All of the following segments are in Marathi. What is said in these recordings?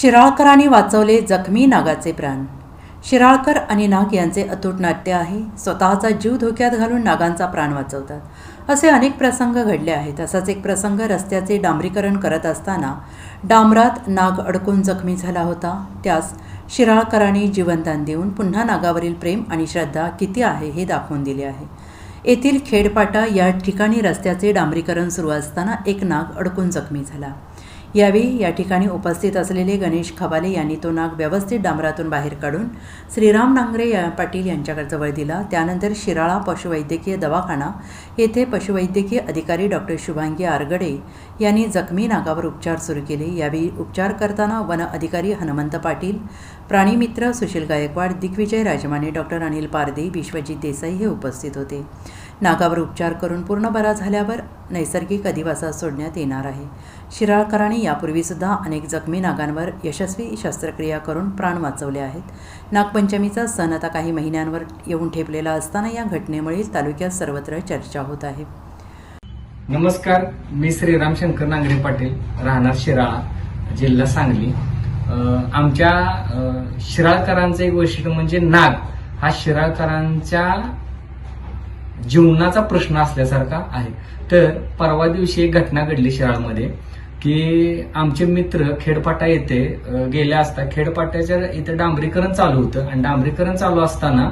शिराळकरांनी वाचवले जखमी नागाचे प्राण. शिराळकर आणि नाग यांचे अतूट नाट्य आहे. स्वतःचा जीव धोक्यात घालून नागांचा प्राण वाचवतात. असे अनेक प्रसंग घडले आहेत. असाच एक प्रसंग रस्त्याचे डांबरीकरण करत असताना डांबरात नाग अडकून जखमी झाला होता. त्यास शिराळकरांनी जीवनदान देऊन पुन्हा नागावरील प्रेम आणि श्रद्धा किती आहे हे दाखवून दिले आहे. येथील खेडपाटा या ठिकाणी रस्त्याचे डांबरीकरण सुरू असताना एक नाग अडकून जखमी झाला. यावेळी या ठिकाणी उपस्थित असलेले गणेश खबाले यांनी तो नाग व्यवस्थित डांबरातून बाहेर काढून श्रीराम नांगरे या पाटील यांच्याकडे जवळ दिला. त्यानंतर शिराळा पशुवैद्यकीय दवाखाना येथे पशुवैद्यकीय अधिकारी डॉक्टर शुभांगी आरगडे यांनी जखमी नागावर उपचार सुरू केले. यावेळी उपचार करताना वन अधिकारी हनुमंत पाटील प्राणीमित्र सुशील गायकवाड दिग्विजय राजमाने डॉक्टर अनिल पारदे विश्वजित देसाई हे उपस्थित होते. नागावर उपचार करून पूर्ण बरा झाल्यावर नैसर्गिक अधिवासात सोडण्यात येणार आहे. शिराळकरांनी यापूर्वीसुद्धा अनेक जखमी नागांवर यशस्वी शस्त्रक्रिया करून प्राण वाचवले आहेत. नागपंचमीचा सण आता काही महिन्यांवर येऊन ठेपलेला असताना या घटनेमुळे तालुक्यात सर्वत्र चर्चा होत आहे. नमस्कार मी श्री रामशंकर नांगरे पाटील राहणार शिराळा जिल्हा सांगली. आमच्या शिराळकरांचं एक वैशिष्ट्य म्हणजे नाग. हा शिराळकरांच्या जीवनाचा प्रश्न असल्यासारखा आहे. तर परवा दिवशी एक घटना घडली शिराळमध्ये की आमचे मित्र खेडपाटा येथे गेल्या गेले असता. खेडपाट्याच्या इथे डांबरीकरण चालू होतं. आणि डांबरीकरण चालू असताना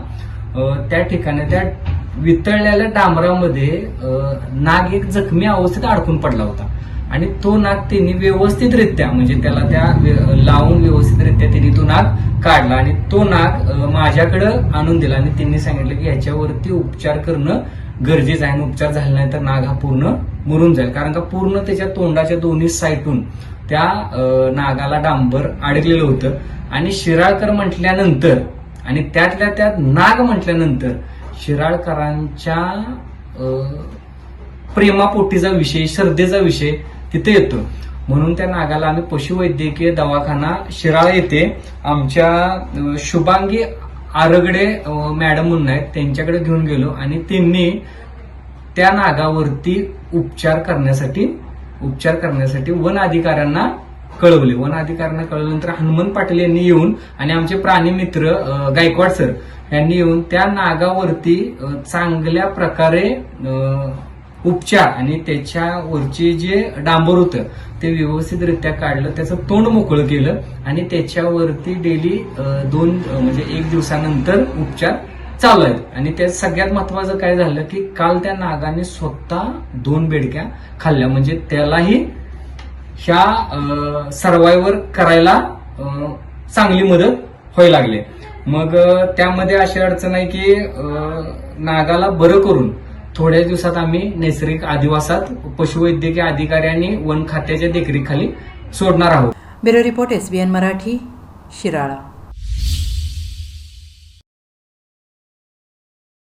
अं, त्या ठिकाणी त्या वितळलेल्या डांबरामध्ये नाग एक जखमी अवस्थेत अडकून पडला होता. आणि तो नाग त्यांनी व्यवस्थितरित्या म्हणजे त्याला त्या व्य- लावून व्यवस्थितरित्या त्यांनी तो नाग काढला आणि तो नाग माझ्याकडं आणून दिला. आणि त्यांनी सांगितलं की ह्याच्यावरती उपचार करणं गरजेचं आहे आणि उपचार झाला नाही तर नाग हा पूर्ण मरून जाईल. कारण का पूर्ण त्याच्या तोंडाच्या दोन्ही साईटून त्या नागाला डांबर अडकलेलं होतं. आणि शिराळकर म्हटल्यानंतर आणि त्यातल्या त्यात नाग म्हटल्यानंतर शिराळकरांच्या प्रेमापोटीचा विषय श्रद्धेचा विषय तिथे येतो. म्हणून त्या नागाला आम्ही पशुवैद्यकीय दवाखाना शिराळ येथे आमच्या शुभांगी आरगडे मॅडम म्हणून आहेत त्यांच्याकडे घेऊन गेलो आणि त्यांनी त्या नागावरती उपचार करण्यासाठी उपचार करण्यासाठी वन अधिकाऱ्यांना कळवले. वन अधिकाऱ्यांना कळवल्यानंतर हनुमंत पाटील यांनी येऊन आणि आमचे प्राणी मित्र गायकवाड सर यांनी येऊन त्या नागावरती चांगल्या प्रकारे उपचार आणि त्याच्यावरचे जे डांबर होतं ते व्यवस्थितरित्या काढलं. त्याचं तोंड मोकळं केलं आणि त्याच्यावरती डेली दोन म्हणजे एक दिवसानंतर उपचार चालू आहेत. आणि त्यात सगळ्यात महत्वाचं काय झालं की काल त्या नागाने स्वतः दोन बेडक्या खाल्ल्या. म्हणजे त्यालाही ह्या सर्वायवर करायला चांगली मदत व्हायला लागली. मग त्यामध्ये अशी अडचण आहे की नागाला बरं करून थोड्याच दिवसात आम्ही नैसर्गिक आदिवासात पशुवैद्यकीय अधिकारी आणि वन खात्याच्या देखरेखीखाली सोडणार आहोत. Bureau report S B N Marathi Shirala.